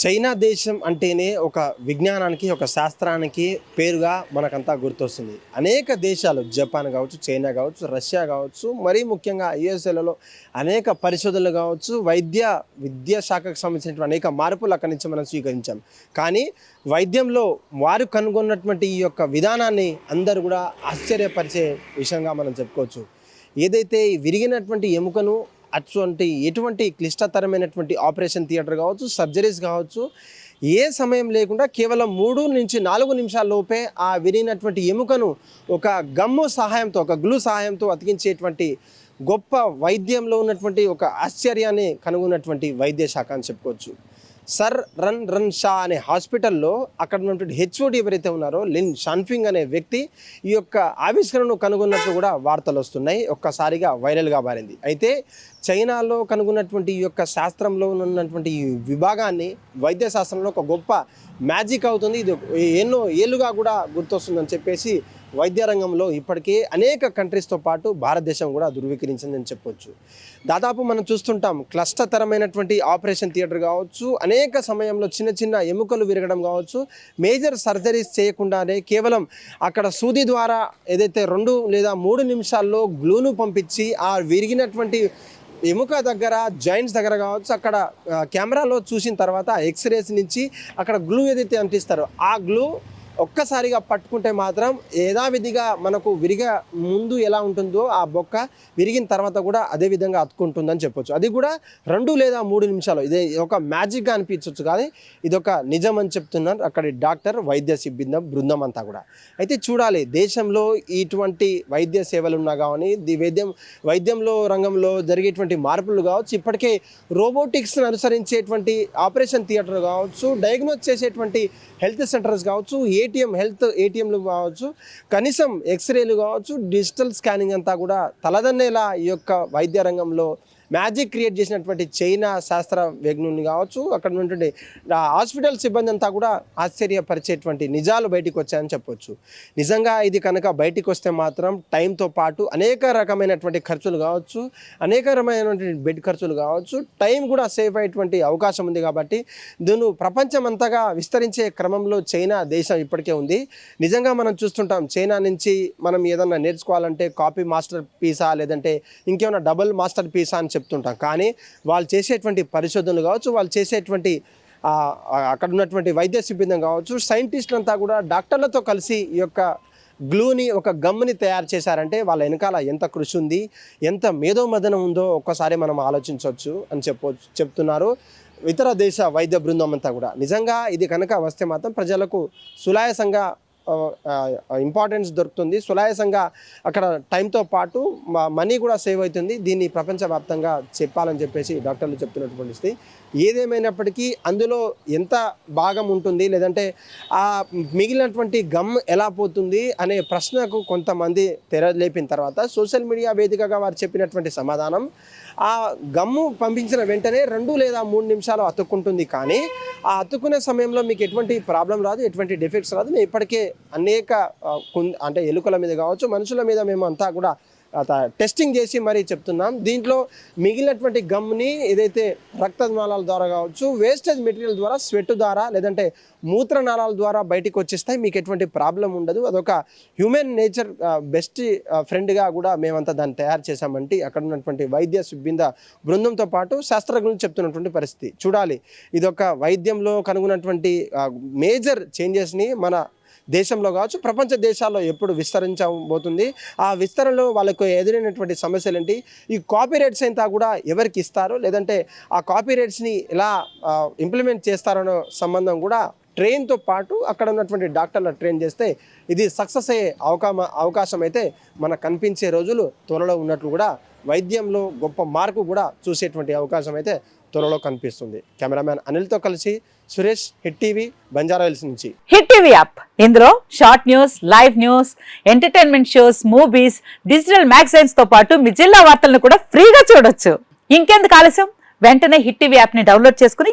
China దేశం అంటేనే ఒక విజ్ఞానానికి ఒక శాస్త్రానికి పేరుగా మనకంతా గుర్తొస్తుంది. అనేక దేశాలు జపాన్ కావచ్చు చైనా కావచ్చు రష్యా కావచ్చు మరీ ముఖ్యంగా యుఎస్ఏలలో అనేక పరిశోధనలు కావచ్చు వైద్య విద్యా శాఖకు సంబంధించినటువంటి అనేక మార్పులు అక్కడి నుంచి మనం స్వీకరించాం. కానీ వైద్యంలో వారు కనుగొన్నటువంటి ఈ యొక్క విధానాన్ని అందరూ కూడా ఆశ్చర్యపరిచే విషయంగా మనం చెప్పుకోవచ్చు. ఏదైతే విరిగినటువంటి ఎముకను అటువంటి ఎటువంటి క్లిష్టతరమైనటువంటి ఆపరేషన్ థియేటర్ కావచ్చు సర్జరీస్ కావచ్చు ఏ సమయం లేకుండా కేవలం మూడు నుంచి నాలుగు నిమిషాల లోపే ఆ విరిగినటువంటి ఎముకను ఒక గమ్ము సహాయంతో ఒక గ్లూ సహాయంతో అతికించేటువంటి గొప్ప వైద్యంలో ఉన్నటువంటి ఒక ఆశ్చర్యాన్ని కనుగొన్నటువంటి వైద్య శాఖ అని చెప్పుకోవచ్చు. సర్ రన్ రన్ షా అనే హాస్పిటల్లో అక్కడ ఉన్నటువంటి హెచ్ఓడి ఎవరైతే ఉన్నారో లిన్ షాన్ఫింగ్ అనే వ్యక్తి ఈ యొక్క ఆవిష్కరణను కనుగొన్నట్లు కూడా వార్తలు వస్తున్నాయి. ఒక్కసారిగా వైరల్గా మారింది. అయితే చైనాలో కనుగొన్నటువంటి ఈ యొక్క శాస్త్రంలో ఉన్నటువంటి ఈ విభాగాన్ని వైద్య శాస్త్రంలో ఒక గొప్ప మ్యాజిక్ అవుతుంది. ఇది ఎన్నో ఏళ్ళుగా కూడా గుర్తొస్తుందని చెప్పేసి వైద్య రంగంలో ఇప్పటికే అనేక కంట్రీస్తో పాటు భారతదేశం కూడా ధృవీకరించిందని చెప్పొచ్చు. దాదాపు మనం చూస్తుంటాం క్లష్టతరమైనటువంటి ఆపరేషన్ థియేటర్ కావచ్చు అనేక సమయంలో చిన్న చిన్న ఎముకలు విరగడం కావచ్చు మేజర్ సర్జరీస్ చేయకుండానే కేవలం అక్కడ సూది ద్వారా ఏదైతే రెండు లేదా మూడు నిమిషాల్లో గ్లూను పంపించి ఆ విరిగినటువంటి ఎముక దగ్గర జాయింట్స్ దగ్గర కావచ్చు అక్కడ కెమెరాలో చూసిన తర్వాత ఎక్స్రేస్ నుంచి అక్కడ గ్లూ ఏదైతే అంటిస్తారో ఆ గ్లూ ఒక్కసారిగా పట్టుకుంటే మాత్రం యథావిధిగా మనకు విరిగ ముందు ఎలా ఉంటుందో ఆ బొక్క విరిగిన తర్వాత కూడా అదే విధంగా అతుకుంటుందని చెప్పొచ్చు. అది కూడా రెండు లేదా మూడు నిమిషాలు. ఇదే ఒక మ్యాజిక్గా అనిపించవచ్చు కానీ ఇది ఒక నిజం అని చెప్తున్నారు అక్కడి డాక్టర్ వైద్య సిబ్బంది బృందం అంతా కూడా. అయితే చూడాలి దేశంలో ఇటువంటి వైద్య సేవలు ఉన్నా కానీ ది వైద్యం వైద్యంలో రంగంలో జరిగేటువంటి మార్పులు కావచ్చు ఇప్పటికే రోబోటిక్స్ని అనుసరించేటువంటి ఆపరేషన్ థియేటర్ కావచ్చు డయాగ్నోస్ చేసేటువంటి హెల్త్ సెంటర్స్ కావచ్చు ఏ ఏటీఎం హెల్త్ ఏటీఎంలు కావచ్చు కనీసం ఎక్స్రేలు కావచ్చు డిజిటల్ స్కానింగ్ అంతా కూడా తలదన్నేలా ఈ యొక్క వైద్య రంగంలో మ్యాజిక్ క్రియేట్ చేసినటువంటి చైనా శాస్త్రవేజ్ఞుని కావచ్చు అక్కడ ఉన్నటువంటి హాస్పిటల్ సిబ్బంది అంతా కూడా ఆశ్చర్యపరిచేటువంటి నిజాలు బయటికి వచ్చాయని చెప్పొచ్చు. నిజంగా ఇది కనుక బయటికి వస్తే మాత్రం టైంతో పాటు అనేక రకమైనటువంటి ఖర్చులు కావచ్చు అనేక రకమైనటువంటి బెడ్ ఖర్చులు కావచ్చు టైం కూడా సేవ్ అయ్యేటువంటి అవకాశం ఉంది కాబట్టి దీన్ని ప్రపంచం అంతగా విస్తరించే క్రమంలో చైనా దేశం ఇప్పటికే ఉంది. నిజంగా మనం చూస్తుంటాం చైనా నుంచి మనం ఏదన్నా నేర్చుకోవాలంటే కాపీ మాస్టర్ పీసా లేదంటే ఇంకేమైనా డబుల్ మాస్టర్ పీసా అని చెప్తుంటాం. కానీ వాళ్ళు చేసేటువంటి పరిశోధనలు కావచ్చు వాళ్ళు చేసేటువంటి అక్కడ ఉన్నటువంటి వైద్య సిబ్బంది కావచ్చు సైంటిస్టులు అంతా కూడా డాక్టర్లతో కలిసి ఈ యొక్క గ్లూని ఒక గమ్ని తయారు చేశారంటే వాళ్ళ వెనకాల ఎంత కృషి ఉంది ఎంత మేధోమదనం ఉందో ఒక్కసారి మనం ఆలోచించవచ్చు అని చెప్పొచ్చు చెప్తున్నారు. ఇతర దేశ వైద్య బృందం అంతా కూడా. నిజంగా ఇది కనుక వస్తే మాత్రం ప్రజలకు సులాయసంగా ఇంపార్టెన్స్ దొరుకుతుంది. సులాయసంగా అక్కడ టైంతో పాటు మనీ కూడా సేవ్ అవుతుంది. దీన్ని ప్రపంచవ్యాప్తంగా చెప్పాలని చెప్పేసి డాక్టర్లు చెప్తున్నటువంటి స్థితి. ఏదేమైనప్పటికీ అందులో ఎంత భాగం ఉంటుంది? లేదంటే ఆ మిగిలినటువంటి గమ్ ఎలా పోతుంది? అనే ప్రశ్నకు కొంతమంది తెరలేపిన తర్వాత సోషల్ మీడియా వేదికగా వారు చెప్పినటువంటి సమాధానం ఆ గమ్ము పంపించిన వెంటనే రెండు లేదా మూడు నిమిషాలు అతుక్కుంటుంది. కానీ ఆ అతుక్కునే సమయంలో మీకు ఎటువంటి ప్రాబ్లం రాదు ఎటువంటి డిఫెక్ట్స్ రాదు. మేము ఇప్పటికే అనేక కుం- అంటే ఎలుకల మీద కావచ్చు మనుషుల మీద మేము అంతా కూడా టెస్టింగ్ చేసి మరీ చెప్తున్నాం. దీంట్లో మిగిలినటువంటి గమ్ని ఏదైతే రక్తనాళాల ద్వారా కావచ్చు వేస్టేజ్ మెటీరియల్ ద్వారా స్వెట్ ద్వారా లేదంటే మూత్రనాళాల ద్వారా బయటికి వచ్చేస్తాయి. మీకు ఎటువంటి ప్రాబ్లం ఉండదు. అదొక హ్యూమన్ నేచర్ బెస్ట్ ఫ్రెండ్గా కూడా మేమంతా దాన్ని తయారు చేశామంటే అక్కడ ఉన్నటువంటి వైద్య సిబ్బంది బృందంతో పాటు శాస్త్రజ్ఞులు చెప్తున్నటువంటి పరిస్థితి. చూడాలి. ఇదొక వైద్యంలో కనుగొన్నటువంటి మేజర్ చేంజెస్ని మన దేశంలో కావచ్చు ప్రపంచ దేశాల్లో ఎప్పుడు విస్తరించబోతుంది. ఆ విస్తరణలో వాళ్ళకు ఎదురైనటువంటి సమస్యలు ఏంటి ఈ కాపీరైట్స్ అంతా కూడా ఎవరికి ఇస్తారు లేదంటే ఆ కాపీరైట్స్ని ఎలా ఇంప్లిమెంట్ చేస్తారనో సంబంధం కూడా ట్రైన్తో పాటు అక్కడ ఉన్నటువంటి డాక్టర్లు ట్రైన్ చేస్తే ఇది సక్సెస్ అయ్యే అవకాశం అవకాశం అయితే మనకు కనిపించే రోజులు త్వరలో ఉన్నట్లు కూడా వైద్యంలో గొప్ప మార్పు కూడా చూసేటువంటి అవకాశం అయితే త్వరలో కనిపిస్తుంది. కెమెరామ్యాన్ అనిల్తో కలిసి సురేష్ హిట్ టీవీ బంజారా నుంచి. Hit TV app. ఇందులో short news live news entertainment shows movies digital మ్యాగజైన్స్తో పాటు మీ జిల్లా వార్తలను కూడా ఫ్రీగా చూడొచ్చు. ఇంకెందుకు ఆలస్యం? వెంటనే హిట్ టీవీ యాప్ని డౌన్లోడ్ చేసుకుని